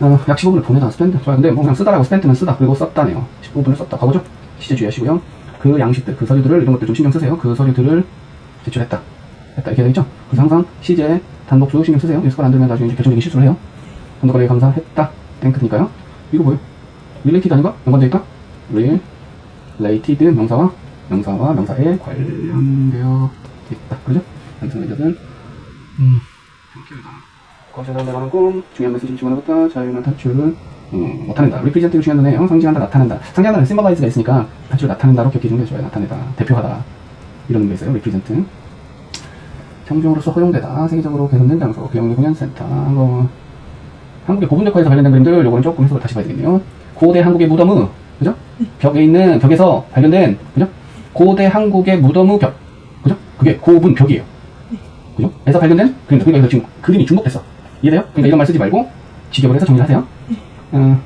어, 약 15분을 보내다 스펜드. 좋아요. 근데 뭐 그냥 쓰다라고 스펜드는 쓰다. 그리고 썼다네요. 15분을 썼다. 가보죠. 시제 주의하시고요. 그 양식들, 그 서류들을, 이런 것들 좀 신경 쓰세요. 그 서류들을 제출했다. 했다. 이렇게 되겠죠? 그래서 항상 시제, 단독수 신경 쓰세요. 뉴스가 안 들면 나중에 이제 결정적인 실수를 해요. 감독관에게 감사했다. 땡크니까요. 이거 뭐예요? related 아닌가? 연관되어 있다? related 명사와 명사와 명사에 관련되어 있다. 그러죠? 양성 매적은 음, 거기서 내가는 꿈, 중요한 메시지를 집어넣었다, 자유는 탈출은 음, 나타낸다. 리프리젠트가 중요한 단어예요. 상징한다, 나타낸다. 상징한다는 심벌라이즈가 있으니까 탈출 나타낸다로 게 좋아요. 나타내다, 대표하다. 이런 의미가 있어요. 리프리젠트. 청중으로서 허용되다. 세계적으로 개선된 장소, 개영리 공연센터. 뭐, 한국의 고분역화에서 관련된 그림들, 요거는 조금 해석을 다시 봐야 되겠네요. 고대 한국의 무덤의, 그죠? 벽에 있는, 벽에서 발견된, 그죠? 고대 한국의 무덤의 벽. 그죠? 그게 고분 벽이에요. 그죠? 에서 발견된 그림들. 그러니까 지금 그림이 중복됐어. 이해돼요? 그러니까 이런 말 쓰지 말고 직역을 해서 정리하세요. 어,